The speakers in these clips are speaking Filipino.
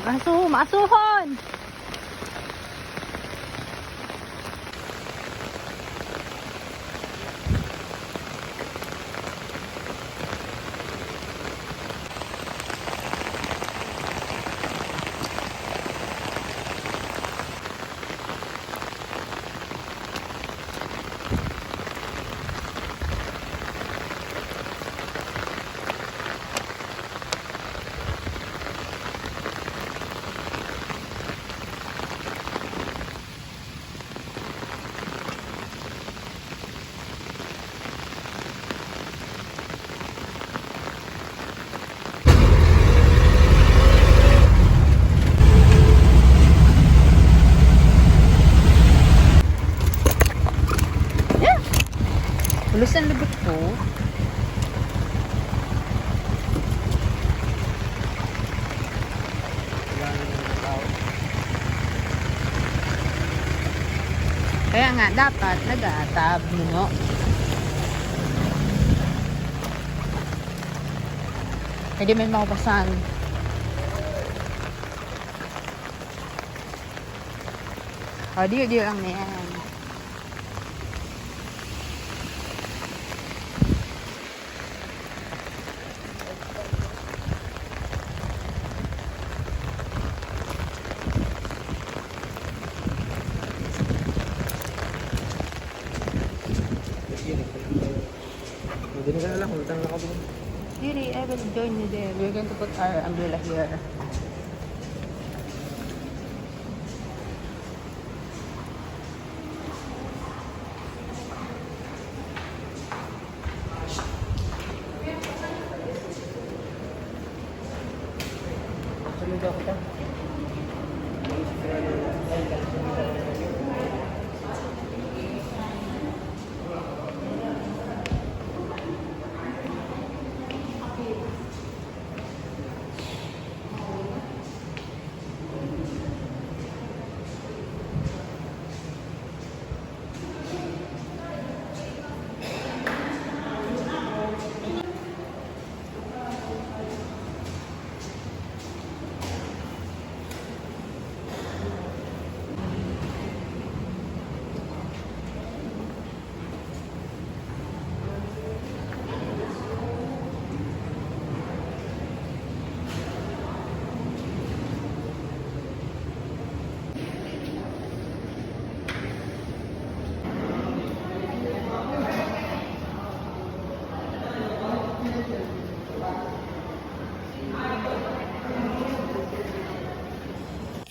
马苏，马苏花。Tulus ang libot ko. Kaya nga, dapat nag-aatab, you know? Pwede may makapasan. O, di, di lang na yan. Ka lang, utang na doon. Siri, I will join you there. We're going to put our umbrella here.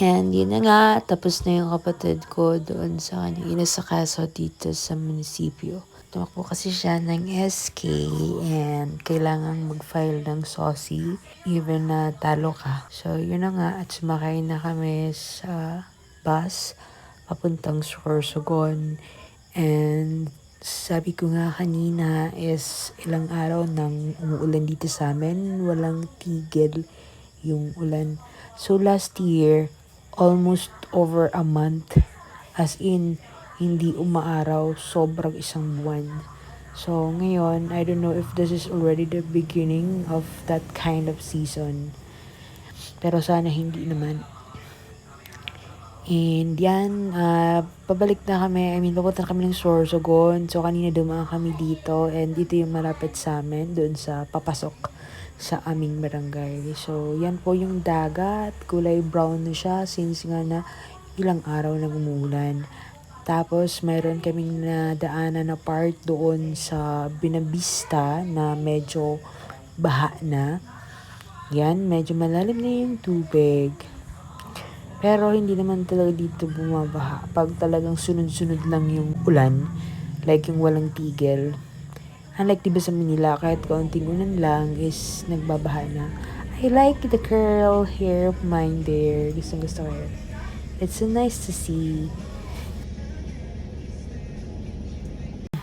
And yun na nga, tapos na yung kapatid ko doon sa kanina sa kaso dito sa munisipyo. Tumakbo kasi siya ng SK and kailangan mag-file ng SOSI even na talo ka. So yun na nga at sumakay na kami sa bus papuntang Sorsogon and sabi ko nga kanina is ilang araw nang umuulan dito sa amin. Walang tigil yung ulan. So last year, almost over a month. As in, hindi umaaraw, sobrang isang buwan. So ngayon, I don't know if this is already the beginning of that kind of season. Pero sana hindi naman. And yan, ah, pabalik na kami. I mean, papunta na kami ng Sorsogon. So, kanina dumaan kami dito. And dito yung malapit sa amin, doon sa papasok sa aming barangay. So, yan po yung dagat. Kulay brown na siya since nga na ilang araw nang umulan. Tapos, mayroon kaming nadaanan na part doon sa Binabista na medyo baha na. Yan, medyo malalim na yung tubig. Pero hindi naman talaga dito bumabaha. Pag talagang sunod-sunod lang yung ulan, like yung walang tigil. Unlike diba sa Manila, kahit kaunting ulan lang is nagbabaha na. I like the curl hair of mine there. Gusto gusto ko yun. It's so nice to see.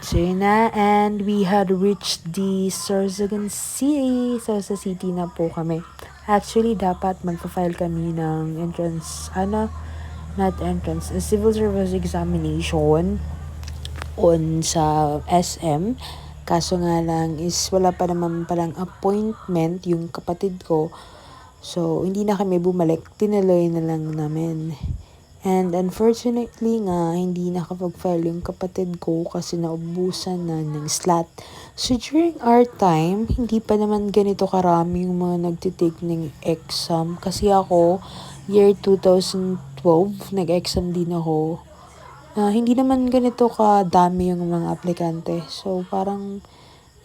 So yun na, and we had reached the Sorsogon City. So sa city na po kami. Actually, dapat magpa-file kami ng entrance, ano, not entrance, a civil service examination on sa SM. Kaso nga lang is wala pa naman palang appointment yung kapatid ko So, hindi na kami bumalik. Tinuloy na lang namin. And unfortunately nga, hindi nakapag-file yung kapatid ko kasi naubusan na ng slot. So during our time, hindi pa naman ganito karami yung mga nagtitake ng exam. Kasi ako, year 2012, nag-exam din ako. Ah, hindi naman ganito kadami yung mga aplikante. So parang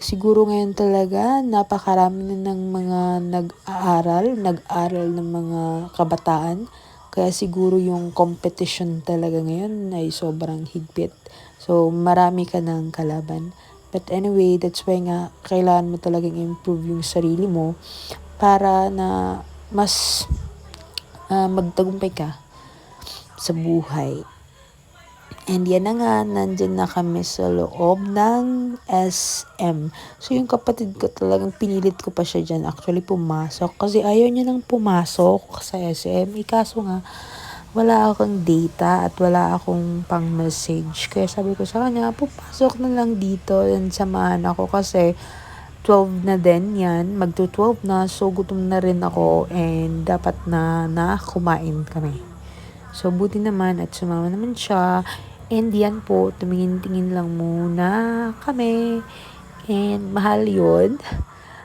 siguro ngayon talaga napakarami na ng mga nag-aaral, nag-aral ng mga kabataan. Kaya siguro yung competition talaga ngayon ay sobrang higpit. So, marami ka ng kalaban. But anyway, that's why nga kailangan mo talagang improve yung sarili mo para na mas ah, magtagumpay ka sa buhay. And yan na nga, nandyan na kami sa loob ng SM. So, yung kapatid ko talagang pinilit ko pa siya dyan. Actually, pumasok. Kasi ayaw niya nang pumasok sa SM. Ikaso nga, wala akong data at wala akong pang message. Kaya sabi ko sa kanya, pupasok na lang dito and samahan ako kasi 12 na din yan. Magto 12 na. So, gutom na rin ako and dapat na na kumain kami. So, buti naman at sumama naman siya. And yan po, tumingin-tingin lang muna kami. And mahal yun.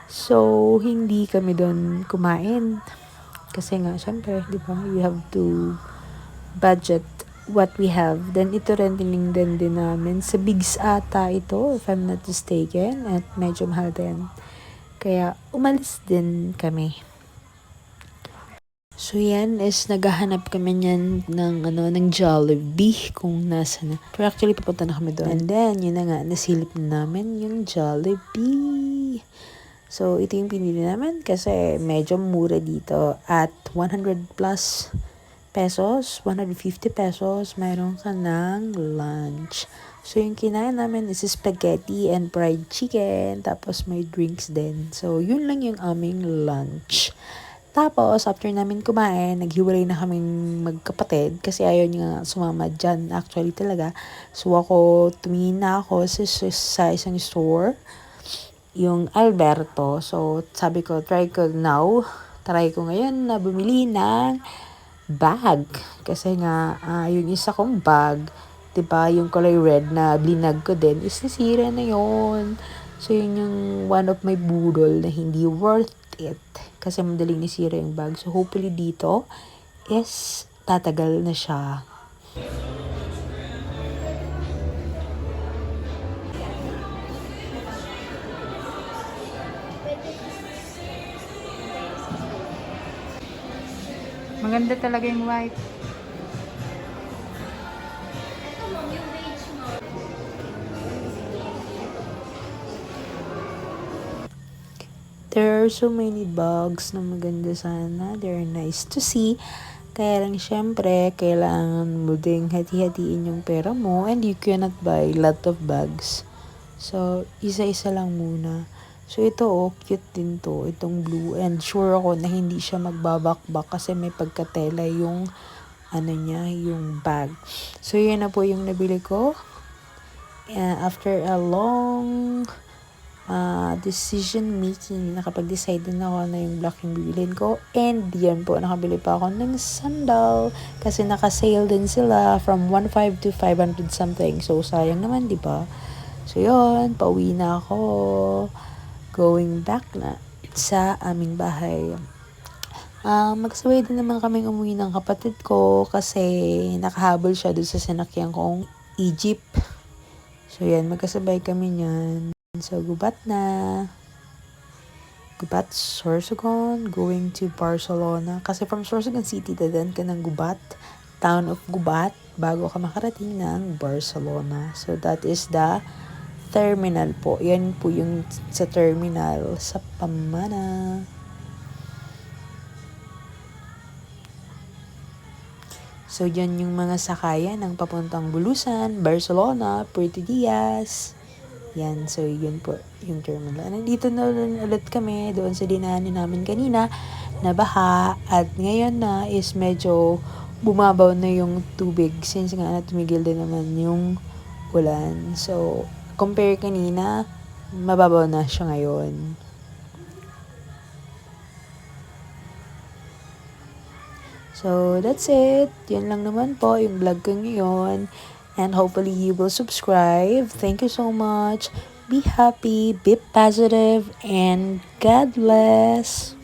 So, hindi kami doon kumain. Kasi nga, syempre, di ba, you have to budget what we have. Then, ito rin tinignan din namin. Sa Bigs ata ito, if I'm not mistaken. At medyo mahal din. Kaya, umalis din kami. So yan is naghahanap kami niyan ng ano ng Jollibee kung nasa na. Pero actually papunta na kami doon. And then yun na nga nasilip na namin yung Jollibee. So ito yung pinili namin kasi medyo mura dito at 100 plus pesos, 150 pesos, mayroon ka ng lunch. So, yung kinain namin is spaghetti and fried chicken. Tapos, may drinks din. So, yun lang yung aming lunch. Tapos, after namin kumain, naghiwalay na kaming magkapatid kasi ayaw niya sumama dyan actually talaga. So, ako, tumingin na ako sa, sa isang store, yung Alberto. So, sabi ko, try ko now. Try ko ngayon na bumili ng bag. Kasi nga, ah, yung isa kong bag, 'di ba yung kulay red na blinag ko din, is nasira na yon So, yun yung one of my budol na hindi worth it. Kasi madaling nasira yung bag. So, hopefully dito is tatagal na siya. Maganda talaga yung white. Are so many bugs na maganda sana. They're nice to see. Kaya lang syempre, kailangan mo ding hati-hatiin yung pera mo and you cannot buy lot of bags. So, isa-isa lang muna. So, ito oh, cute din to. Itong blue. And sure ako na hindi siya magbabakbak kasi may pagkatela yung ano niya, yung bag. So, yun na po yung nabili ko. Uh, after a long uh, decision making, nakapag-decide din ako na yung black yung bibilin ko. And yan po, nakabili pa ako ng sandal. Kasi naka-sale din sila from 1.5 to 500 something. So, sayang naman, di ba? So, yun, pauwi na ako. Going back na sa aming bahay. Ah, magsaway din naman kaming umuwi ng kapatid ko kasi nakahabol siya doon sa sinakyan kong Egypt. So, yan, magkasabay kami niyan. So, gubat na. Gubat, Sorsogon, going to Barcelona. Kasi from Sorsogon City, dadan ka ng Gubat, town of Gubat, bago ka makarating ng Barcelona. So, that is the terminal po. Yan po yung sa terminal sa Pamana. So, yan yung mga sakayan ng papuntang Bulusan, Barcelona, Puerto Diaz. Yan, so yun po yung terminal. Nandito na ulit kami doon sa dinaanin namin kanina na baha at ngayon na is medyo bumabaw na yung tubig since nga na tumigil din naman yung ulan. So, compare kanina, mababaw na siya ngayon. So, that's it. Yan lang naman po yung vlog ko ngayon. And hopefully you will subscribe. Thank you so much. Be happy, be positive, and God bless.